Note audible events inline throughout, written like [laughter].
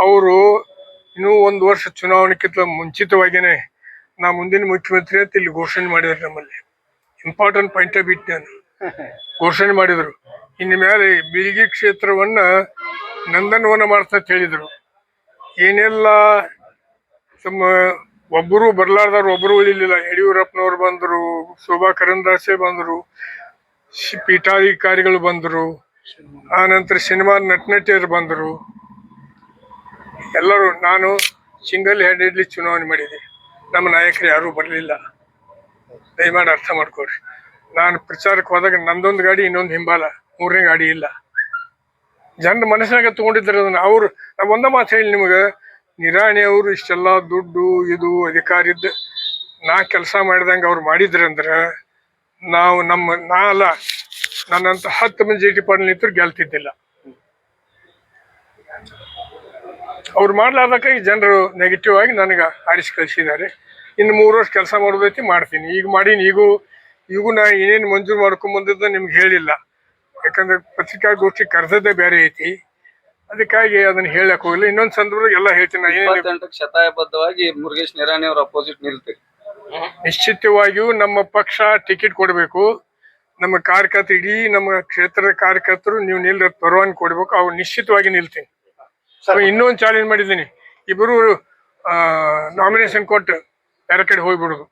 ಅವರು ಇನ್ನೂ ಒಂದು ವರ್ಷ ಚುನಾವಣೆಕ್ಕಿಂತ ಮುಂಚಿತವಾಗಿನೇ ನಾ ಮುಂದಿನ ಮುಖ್ಯಮಂತ್ರಿ ಅಂತ ಇಲ್ಲಿ ಘೋಷಣೆ ಮಾಡಿದ್ರು ನಮ್ಮಲ್ಲಿ. ಇಂಪಾರ್ಟೆಂಟ್ ಪಾಯಿಂಟ್ ಬಿಟ್ಟು ನಾನು. [laughs] ಘೋಷಣೆ ಮಾಡಿದ್ರು. ಇನ್ನು ಮೇಲೆ ಬಿಳಿಗಿ ಕ್ಷೇತ್ರವನ್ನ ನಂದನವನ ಮಾಡ್ತಾ ಅಂತ ಹೇಳಿದ್ರು. ಏನೆಲ್ಲ ತಮ್ಮ ಒಬ್ಬರು ಬರ್ಲಾರ್ದವ್ರು ಒಬ್ಬರು ಉಳಿಲಿಲ್ಲ. ಯಡಿಯೂರಪ್ಪನವ್ರು ಬಂದರು ಶೋಭಾ ಕರಂದಾಸೆ ಬಂದರು ಪೀಠಾಧಿಕಾರಿಗಳು ಬಂದರು ಆ ನಂತರ ಸಿನಿಮಾ ನಟನಟಿಯರು ಬಂದರು. ಎಲ್ಲರೂ ನಾನು ಸಿಂಗಲ್ ಹ್ಯಾಂಡೆಡ್ಲಿ ಚುನಾವಣೆ ಮಾಡಿದೆ ನಮ್ಮ ನಾಯಕರು ಯಾರೂ ಬರಲಿಲ್ಲ. ದಯಮಾಡಿ ಅರ್ಥ ಮಾಡ್ಕೊಳ್ರಿ. ನಾನು ಪ್ರಚಾರಕ್ಕೆ ಹೋದಾಗ ನಂದೊಂದು ಗಾಡಿ, ಇನ್ನೊಂದು ಹಿಂಬಾಲ. ಮೂರನೇ ಗಾಡಿ ಇಲ್ಲ. ಜನರ ಮನಸ್ಸಿನಾಗ ತಗೊಂಡಿದ್ದಾರೆ ಅದನ್ನ. ಅವರು, ನಾವು ಒಂದ ಮಾತು ಹೇಳಿ ನಿಮಗೆ. ನಿರಾಣಿ ಅವರು ಇಷ್ಟೆಲ್ಲ ದುಡ್ಡು, ಇದು, ಅಧಿಕಾರ ಇದ್ದ ನಾ ಕೆಲಸ ಮಾಡಿದಂಗೆ ಅವ್ರು ಮಾಡಿದ್ರಂದ್ರೆ ನಾವು ನಮ್ಮ, ನಾ ಅಲ್ಲ, ನನ್ನಂತ ಹತ್ತು ಮಂದಿ ಜಿ ಟಿ ಪಾಟೀಲ್ ನಿಂತರು ಗೆಲ್ತಿದ್ದಿಲ್ಲ. ಅವ್ರು ಮಾಡ್ಲಾರ್ದಕ್ಕಾಗಿ ಈ ಜನರು ನೆಗೆಟಿವ್ ಆಗಿ ನನಗೆ ಆರಿಸಿ ಕಳಿಸಿದ್ದಾರೆ. ಇನ್ನು ಮೂರು ವರ್ಷ ಕೆಲಸ ಮಾಡೋದೈತಿ ಮಾಡ್ತೀನಿ. ಈಗ ಮಾಡೀನಿ. ಈಗೂ ಈಗೂ ನಾ ಏನೇನು ಮಂಜೂರು ಮಾಡ್ಕೊಂಬಂದಿದ್ದ ನಿಮ್ಗೆ ಹೇಳಿಲ್ಲ. ಯಾಕಂದ್ರೆ ಪತ್ರಿಕಾಗೋಷ್ಠಿ ಕರೆದದ್ದೇ ಬೇರೆ ಐತಿ. ಅದಕ್ಕಾಗಿ ಅದನ್ನ ಹೇಳಕ್ ಹೋಗಿಲ್ಲ ಇನ್ನೊಂದು ಸಂದರ್ಭದಲ್ಲಿ ಎಲ್ಲ ಹೇಳ್ತೀನಿ. ಏನೇನು ಶತಾಯಬದ್ಧವಾಗಿ ಮುರುಗೇಶ್ ನಿರಾಣಿ ಅವ್ರ ಅಪೋಸಿಟ್ ನಿಲ್ತೀರಿ ನಿಶ್ಚಿತವಾಗಿಯೂ ನಮ್ಮ ಪಕ್ಷ ಟಿಕೆಟ್ ಕೊಡಬೇಕು. ನಮ್ಮ ಕಾರ್ಯಕರ್ತರು ಇಡೀ ನಮ್ಮ ಕ್ಷೇತ್ರದ ಕಾರ್ಯಕರ್ತರು ನೀವು ನಿಲ್ ಪರವಾನಗಿ ಕೊಡಬೇಕು. ಅವ್ರು ನಿಶ್ಚಿತವಾಗಿ ನಿಲ್ತೀನಿ. ಇನ್ನೊಂದು ಚಾಲೆಂಜ್ ಮಾಡಿದ್ದೀನಿ. ಇಬ್ಬರು ನಾಮಿನೇಷನ್ ಕೊಟ್ಟು ಬೇರೆ ಕಡೆ ಹೋಗ್ಬಿಡುದು.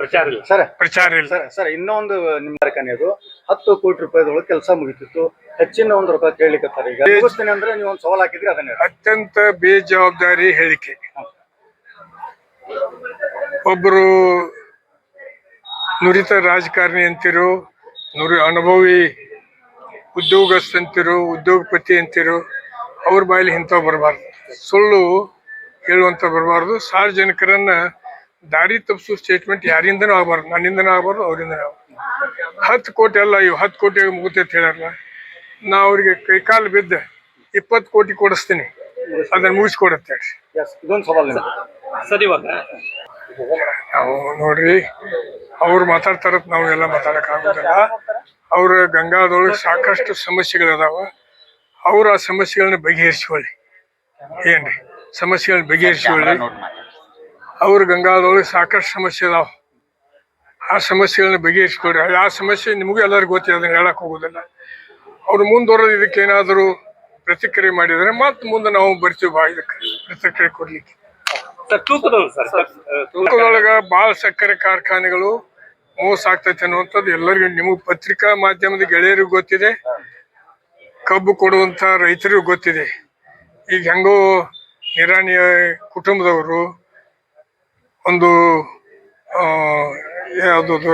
ಪ್ರಚಾರ ಇಲ್ಲ. ಸರ್. ಪ್ರಚಾರ ಇಲ್ಲ. ಸರ್ ಸರ್ ಇನ್ನೊಂದು ನಿಮ್ಮ ಕನೆಯದು ಹತ್ತು ಕೋಟಿ ರೂಪಾಯಿದೊಳಗೆ ಕೆಲಸ ಮುಗಿತಿತ್ತು. ಹೆಚ್ಚಿನ ಒಂದು ರೂಪಾಯಿ ಕೇಳಲಿಕ್ಕೆ ಈಗ. ಮುಗಿಸ್ತೀನಿ ಅಂದ್ರೆ ನೀವು ಒಂದು ಸವಾಲ್ ಹಾಕಿದ್ರೆ ಅದನ್ನ ಅತ್ಯಂತ ಬೇಜವಾಬ್ದಾರಿ ಹೇಳಿಕೆ. ಒಬ್ಬರು ನುರಿತ ರಾಜಕಾರಣಿ ಅಂತಿರು ನುರಿ ಅನುಭವಿ ಉದ್ಯೋಗಸ್ಥ ಅಂತಿರು ಉದ್ಯೋಗಪತಿ ಅಂತಿರು ಅವ್ರ ಬಾಯಲ್ಲಿ ಇಂಥವು ಬರಬಾರ್ದು. ಸುಳ್ಳು ಹೇಳುವಂತ ಬರಬಾರ್ದು. ಸಾರ್ವಜನಿಕರನ್ನ ದಾರಿ ತಪ್ಪಿಸೋ ಸ್ಟೇಟ್ಮೆಂಟ್ ಯಾರಿಂದನೂ ಆಗಬಾರ್ದು. ನನ್ನಿಂದನೂ ಆಗಬಾರ್ದು ಅವರಿಂದನೂ ಆಗಬಾರ್ದು. ಹತ್ತು ಕೋಟಿ ಅಲ್ಲ ಇವು ಹತ್ತು ಕೋಟಿ ಅಂತ ಹೇಳಲ್ಲ ನಾ ಅವ್ರಿಗೆ ಕೈಕಾಲು ಬಿದ್ದ ಇಪ್ಪತ್ತು ಕೋಟಿ ಕೊಡಿಸ್ತೀನಿ. ಅದನ್ನ ಮುಗಿಸ್ಕೊಡತ್ತೆ ಸರಿ ಇವಾಗ. ನಾವು ನೋಡ್ರಿ ಅವ್ರು ಮಾತಾಡ್ತಾರ ಎಲ್ಲ ಮಾತಾಡಕ್ ಆಗೋದಿಲ್ಲ. ಅವ್ರ ಗಂಗಾದೊಳಗೆ ಸಾಕಷ್ಟು ಸಮಸ್ಯೆಗಳದಾವ. ಅವ್ರ ಆ ಸಮಸ್ಯೆಗಳನ್ನ ಬಗೆಹರಿಸಿಕೊಳ್ಳಿ. ಏನ್ರಿ? ಸಮಸ್ಯೆಗಳನ್ನ ಬಗೆಹರಿಸಿಕೊಳ್ಳಿ. ಅವ್ರ ಗಂಗಾದೊಳಗೆ ಸಾಕಷ್ಟು ಸಮಸ್ಯೆ ಅದಾವ. ಆ ಸಮಸ್ಯೆಗಳನ್ನ ಬಗೆಹರಿಸ್ಕೊಳ್ರಿ ಆ ಸಮಸ್ಯೆ ನಿಮಗೂ ಎಲ್ಲರಿಗೂ ಗೊತ್ತಿದೆ ಅದನ್ನ ಹೇಳಕ್ ಹೋಗೋದಿಲ್ಲ. ಅವ್ರು ಮುಂದುವರೆದು ಇದಕ್ಕೆ ಏನಾದರೂ ಪ್ರತಿಕ್ರಿಯೆ ಮಾಡಿದರೆ ಮತ್ತೆ ಮುಂದೆ ನಾವು ಬರ್ತೀವಿ ಬಾ ಇದಕ್ಕೆ ಪ್ರತಿಕ್ರಿಯೆ ಕೊಡ್ಲಿಕ್ಕೆ. ತೂಕದೊಳಗ ಬಾಳ ಸಕ್ಕರೆ ಕಾರ್ಖಾನೆಗಳು ಮೋಸ ಆಗ್ತೈತೆ ಅನ್ನುವಂಥದ್ದು ಎಲ್ಲರಿಗೂ ನಿಮಗೆ ಪತ್ರಿಕಾ ಮಾಧ್ಯಮದ ಗೆಳೆಯರಿಗೂ ಗೊತ್ತಿದೆ. ಕಬ್ಬು ಕೊಡುವಂತ ರೈತರಿಗೂ ಗೊತ್ತಿದೆ. ಈಗ ಹೆಂಗೋ ನಿರಾಣಿಯ ಕುಟುಂಬದವರು ಒಂದು ಆ,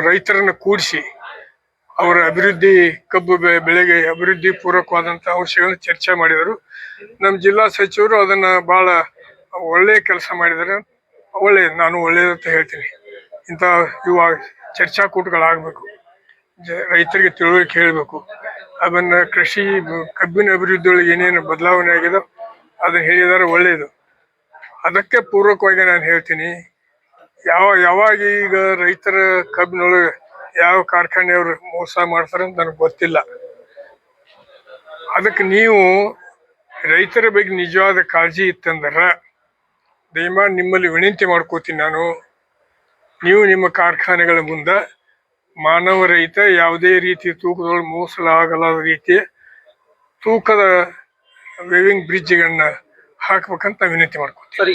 ರೈತರನ್ನು ಕೂಡಿಸಿ ಅವರ ಅಭಿವೃದ್ಧಿ ಕಬ್ಬು ಬೆಳೆಗೆ ಅಭಿವೃದ್ಧಿ ಪೂರಕವಾದಂತ ಅಂಶಗಳನ್ನು ಚರ್ಚೆ ಮಾಡಿದರು. ನಮ್ಮ ಜಿಲ್ಲಾ ಸಚಿವರು ಅದನ್ನ ಬಹಳ ಒಳ್ಳೆ ಕೆಲಸ ಮಾಡಿದರೆ ಒಳ್ಳೆ ನಾನು ಅಂತ ಹೇಳ್ತೀನಿ. ಇಂಥ ಇವಾಗ ಚರ್ಚಾಕೂಟಗಳಾಗಬೇಕು. ರೈತರಿಗೆ ತಿಳುವಳಿಕೆ ಹೇಳಬೇಕು. ಅದನ್ನ ಕೃಷಿ ಕಬ್ಬಿನ ಅಭಿವೃದ್ಧಿಯೊಳಗೆ ಏನೇನು ಬದಲಾವಣೆ ಆಗಿದೆ ಅದನ್ನ ಹೇಳಿದರೆ ಒಳ್ಳೆಯದು. ಅದಕ್ಕೆ ಪೂರ್ವಕವಾಗಿ ನಾನು ಹೇಳ್ತೀನಿ, ಯಾವ, ಯಾವಾಗ ಈಗ ರೈತರ ಕಬ್ಬಿನೊಳಗೆ ಯಾವ ಕಾರ್ಖಾನೆಯವರು ಮೋಸ ಮಾಡ್ತಾರೆ ಅಂತ ನನಗೆ ಗೊತ್ತಿಲ್ಲ. ಅದಕ್ಕೆ ನೀವು ರೈತರ ಬಗ್ಗೆ ನಿಜವಾದ ಕಾಳಜಿ ಇತ್ತಂದ್ರೆ, ದಯಮಾಡಿ ನಿಮ್ಮಲ್ಲಿ ವಿನಂತಿ ಮಾಡ್ಕೋತೀನಿ ನಾನು, ನೀವು ನಿಮ್ಮ ಕಾರ್ಖಾನೆಗಳ ಮುಂದೆ ಮಾನವ ರಹಿತ ಯಾವುದೇ ರೀತಿ ತೂಕದೊಳಗೆ ಮೋಸಲಾಗಲಾದ ರೀತಿ ತೂಕದ ವೇವಿಂಗ್ ಬ್ರಿಡ್ಜ್ಗಳನ್ನ ಹಾಕ್ಬೇಕಂತ ವಿನಂತಿ ಮಾಡ್ಕೊತೀವಿ. ಸರ್